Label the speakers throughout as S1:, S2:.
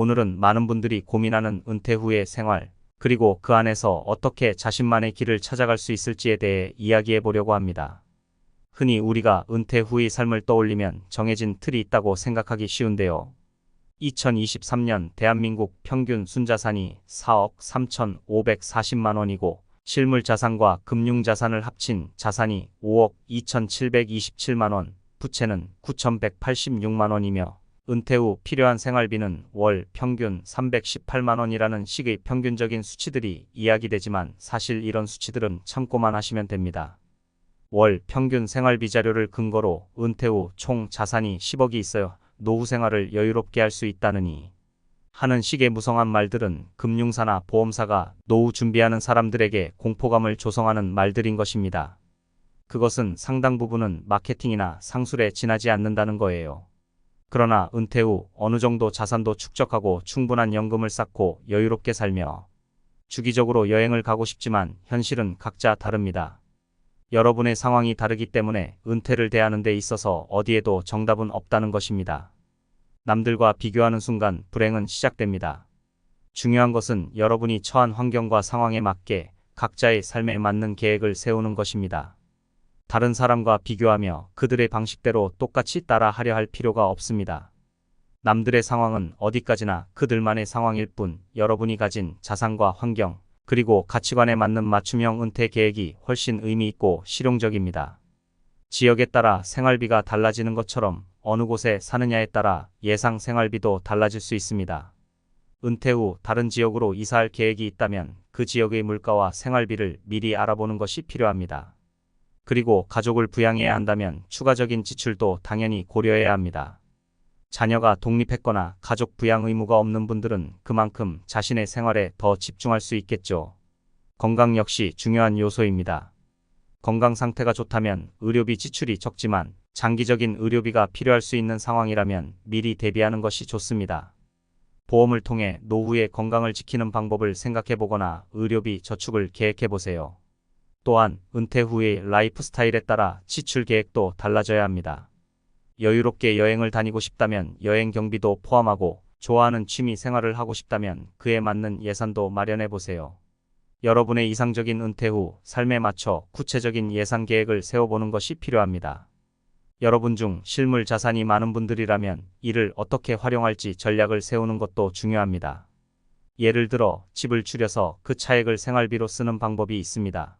S1: 오늘은 많은 분들이 고민하는 은퇴 후의 생활, 그리고 그 안에서 어떻게 자신만의 길을 찾아갈 수 있을지에 대해 이야기해 보려고 합니다. 흔히 우리가 은퇴 후의 삶을 떠올리면 정해진 틀이 있다고 생각하기 쉬운데요. 2023년 대한민국 평균 순자산이 4억 3,540만 원이고 실물 자산과 금융 자산을 합친 자산이 5억 2,727만 원, 부채는 9,186만 원이며 은퇴 후 필요한 생활비는 월 평균 318만 원이라는 식의 평균적인 수치들이 이야기되지만 사실 이런 수치들은 참고만 하시면 됩니다. 월 평균 생활비 자료를 근거로 은퇴 후 총 자산이 10억이 있어요. 노후 생활을 여유롭게 할 수 있다느니 하는 식의 무성한 말들은 금융사나 보험사가 노후 준비하는 사람들에게 공포감을 조성하는 말들인 것입니다. 그것은 상당 부분은 마케팅이나 상술에 지나지 않는다는 거예요. 그러나 은퇴 후 어느 정도 자산도 축적하고 충분한 연금을 쌓고 여유롭게 살며 주기적으로 여행을 가고 싶지만 현실은 각자 다릅니다. 여러분의 상황이 다르기 때문에 은퇴를 대하는 데 있어서 어디에도 정답은 없다는 것입니다. 남들과 비교하는 순간 불행은 시작됩니다. 중요한 것은 여러분이 처한 환경과 상황에 맞게 각자의 삶에 맞는 계획을 세우는 것입니다. 다른 사람과 비교하며 그들의 방식대로 똑같이 따라 하려 할 필요가 없습니다. 남들의 상황은 어디까지나 그들만의 상황일 뿐 여러분이 가진 자산과 환경, 그리고 가치관에 맞는 맞춤형 은퇴 계획이 훨씬 의미 있고 실용적입니다. 지역에 따라 생활비가 달라지는 것처럼 어느 곳에 사느냐에 따라 예상 생활비도 달라질 수 있습니다. 은퇴 후 다른 지역으로 이사할 계획이 있다면 그 지역의 물가와 생활비를 미리 알아보는 것이 필요합니다. 그리고 가족을 부양해야 한다면 추가적인 지출도 당연히 고려해야 합니다. 자녀가 독립했거나 가족 부양 의무가 없는 분들은 그만큼 자신의 생활에 더 집중할 수 있겠죠. 건강 역시 중요한 요소입니다. 건강 상태가 좋다면 의료비 지출이 적지만 장기적인 의료비가 필요할 수 있는 상황이라면 미리 대비하는 것이 좋습니다. 보험을 통해 노후의 건강을 지키는 방법을 생각해 보거나 의료비 저축을 계획해 보세요. 또한 은퇴 후의 라이프 스타일에 따라 지출 계획도 달라져야 합니다. 여유롭게 여행을 다니고 싶다면 여행 경비도 포함하고 좋아하는 취미 생활을 하고 싶다면 그에 맞는 예산도 마련해 보세요. 여러분의 이상적인 은퇴 후 삶에 맞춰 구체적인 예산 계획을 세워보는 것이 필요합니다. 여러분 중 실물 자산이 많은 분들이라면 이를 어떻게 활용할지 전략을 세우는 것도 중요합니다. 예를 들어 집을 줄여서 그 차액을 생활비로 쓰는 방법이 있습니다.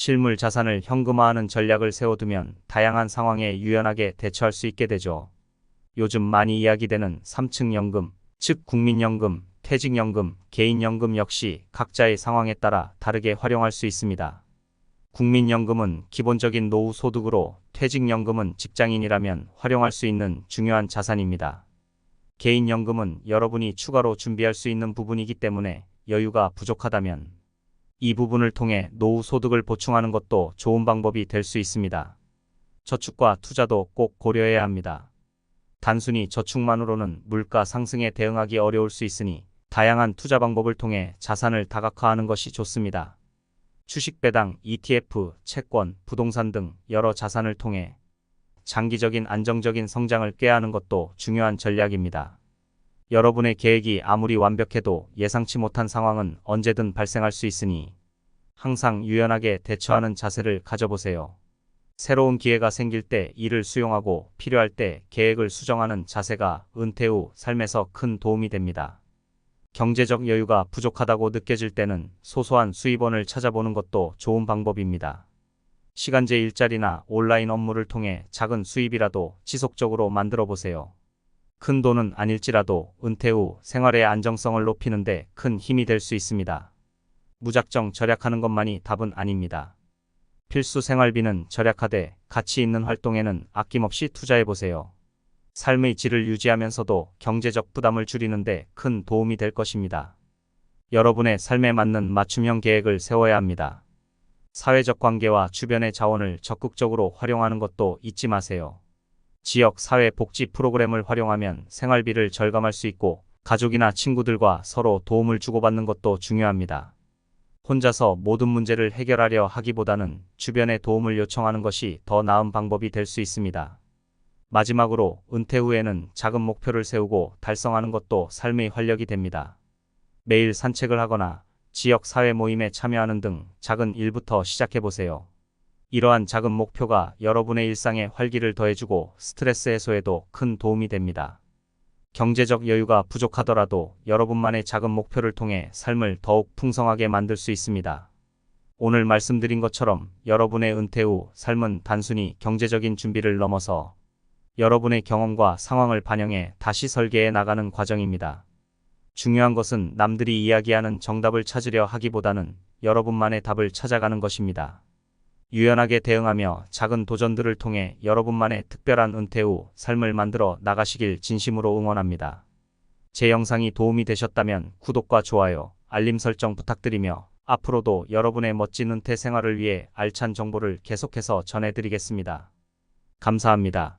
S1: 실물 자산을 현금화하는 전략을 세워두면 다양한 상황에 유연하게 대처할 수 있게 되죠. 요즘 많이 이야기되는 3층 연금, 즉 국민연금, 퇴직연금, 개인연금 역시 각자의 상황에 따라 다르게 활용할 수 있습니다. 국민연금은 기본적인 노후 소득으로 퇴직연금은 직장인이라면 활용할 수 있는 중요한 자산입니다. 개인연금은 여러분이 추가로 준비할 수 있는 부분이기 때문에 여유가 부족하다면 이 부분을 통해 노후 소득을 보충하는 것도 좋은 방법이 될 수 있습니다. 저축과 투자도 꼭 고려해야 합니다. 단순히 저축만으로는 물가 상승에 대응하기 어려울 수 있으니 다양한 투자 방법을 통해 자산을 다각화하는 것이 좋습니다. 주식 배당, ETF, 채권, 부동산 등 여러 자산을 통해 장기적인 안정적인 성장을 꾀하는 것도 중요한 전략입니다. 여러분의 계획이 아무리 완벽해도 예상치 못한 상황은 언제든 발생할 수 있으니 항상 유연하게 대처하는 자세를 가져보세요. 새로운 기회가 생길 때 이를 수용하고 필요할 때 계획을 수정하는 자세가 은퇴 후 삶에서 큰 도움이 됩니다. 경제적 여유가 부족하다고 느껴질 때는 소소한 수입원을 찾아보는 것도 좋은 방법입니다. 시간제 일자리나 온라인 업무를 통해 작은 수입이라도 지속적으로 만들어 보세요. 큰 돈은 아닐지라도 은퇴 후 생활의 안정성을 높이는데 큰 힘이 될 수 있습니다. 무작정 절약하는 것만이 답은 아닙니다. 필수 생활비는 절약하되 가치 있는 활동에는 아낌없이 투자해 보세요. 삶의 질을 유지하면서도 경제적 부담을 줄이는데 큰 도움이 될 것입니다. 여러분의 삶에 맞는 맞춤형 계획을 세워야 합니다. 사회적 관계와 주변의 자원을 적극적으로 활용하는 것도 잊지 마세요. 지역 사회 복지 프로그램을 활용하면 생활비를 절감할 수 있고 가족이나 친구들과 서로 도움을 주고받는 것도 중요합니다. 혼자서 모든 문제를 해결하려 하기보다는 주변의 도움을 요청하는 것이 더 나은 방법이 될 수 있습니다. 마지막으로 은퇴 후에는 작은 목표를 세우고 달성하는 것도 삶의 활력이 됩니다. 매일 산책을 하거나 지역 사회 모임에 참여하는 등 작은 일부터 시작해 보세요. 이러한 작은 목표가 여러분의 일상에 활기를 더해주고 스트레스 해소에도 큰 도움이 됩니다. 경제적 여유가 부족하더라도 여러분만의 작은 목표를 통해 삶을 더욱 풍성하게 만들 수 있습니다. 오늘 말씀드린 것처럼 여러분의 은퇴 후 삶은 단순히 경제적인 준비를 넘어서 여러분의 경험과 상황을 반영해 다시 설계해 나가는 과정입니다. 중요한 것은 남들이 이야기하는 정답을 찾으려 하기보다는 여러분만의 답을 찾아가는 것입니다. 유연하게 대응하며 작은 도전들을 통해 여러분만의 특별한 은퇴 후 삶을 만들어 나가시길 진심으로 응원합니다. 제 영상이 도움이 되셨다면 구독과 좋아요, 알림 설정 부탁드리며 앞으로도 여러분의 멋진 은퇴 생활을 위해 알찬 정보를 계속해서 전해드리겠습니다. 감사합니다.